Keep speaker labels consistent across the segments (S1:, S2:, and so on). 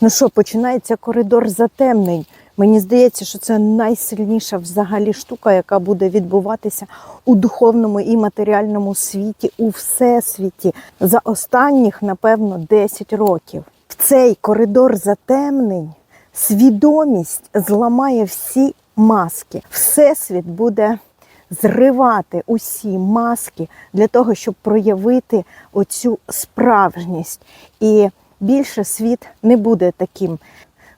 S1: Ну що, починається коридор затемнень. Мені здається, що це найсильніша взагалі штука, яка буде відбуватися у духовному і матеріальному світі, у всесвіті за останніх, напевно, 10 років. В цей коридор затемнень свідомість зламає всі маски. Всесвіт буде зривати усі маски для того, щоб проявити оцю справжність. І більше світ не буде таким.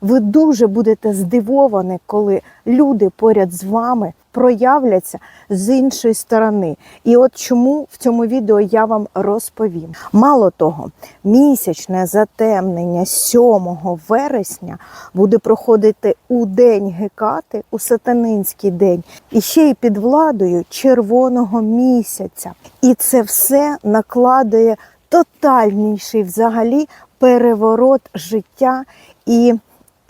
S1: Ви дуже будете здивовані, коли люди поряд з вами проявляться з іншої сторони. І от чому в цьому відео я вам розповім. Мало того, місячне затемнення 7 вересня буде проходити у день Гекати, у сатанинський день, і ще й під владою червоного місяця. І це все накладує тотальніший взагалі переворот життя і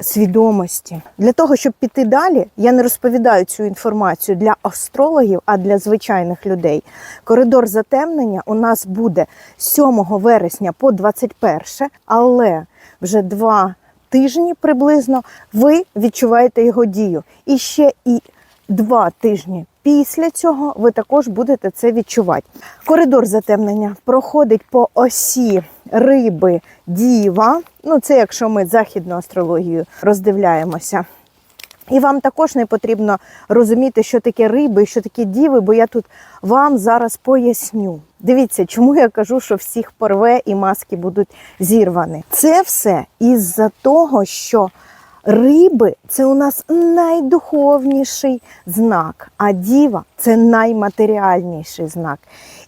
S1: свідомості. Для того, щоб піти далі, я не розповідаю цю інформацію для астрологів, а для звичайних людей. Коридор затемнення у нас буде 7 вересня по 21, але вже два тижні приблизно ви відчуваєте його дію. І ще і два тижні після цього ви також будете це відчувати. Коридор затемнення проходить по осі риби діва. Ну, це якщо ми західну астрологію роздивляємося. І вам також не потрібно розуміти, що таке риби що таке діви, бо я тут вам зараз поясню. Дивіться, чому я кажу, що всіх порве і маски будуть зірвані. Це все із-за того, що риби це у нас найдуховніший знак, а діва це найматеріальніший знак.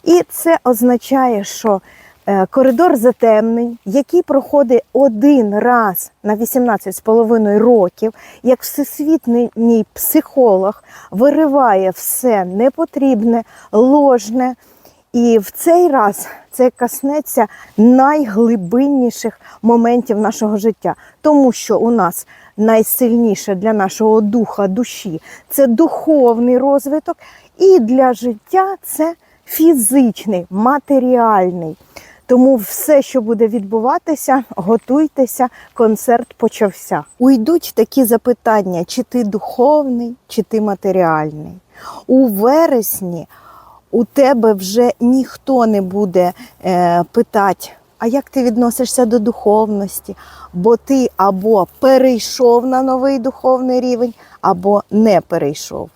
S1: І це означає, що е, коридор затемнень, який проходить один раз на 18,5 років, як всесвітній психолог, вириває все непотрібне, ложне. І в цей раз це коснеться найглибинніших моментів нашого життя, тому що у нас найсильніше для нашого духа, душі це духовний розвиток, і для життя це фізичний, матеріальний. Тому все, що буде відбуватися, готуйтеся, концерт почався. Уйдуть такі запитання: чи ти духовний, чи ти матеріальний. У вересні у тебе вже ніхто не буде е, питати, а як ти відносишся до духовності? Бо ти або перейшов на новий духовний рівень, або не перейшов.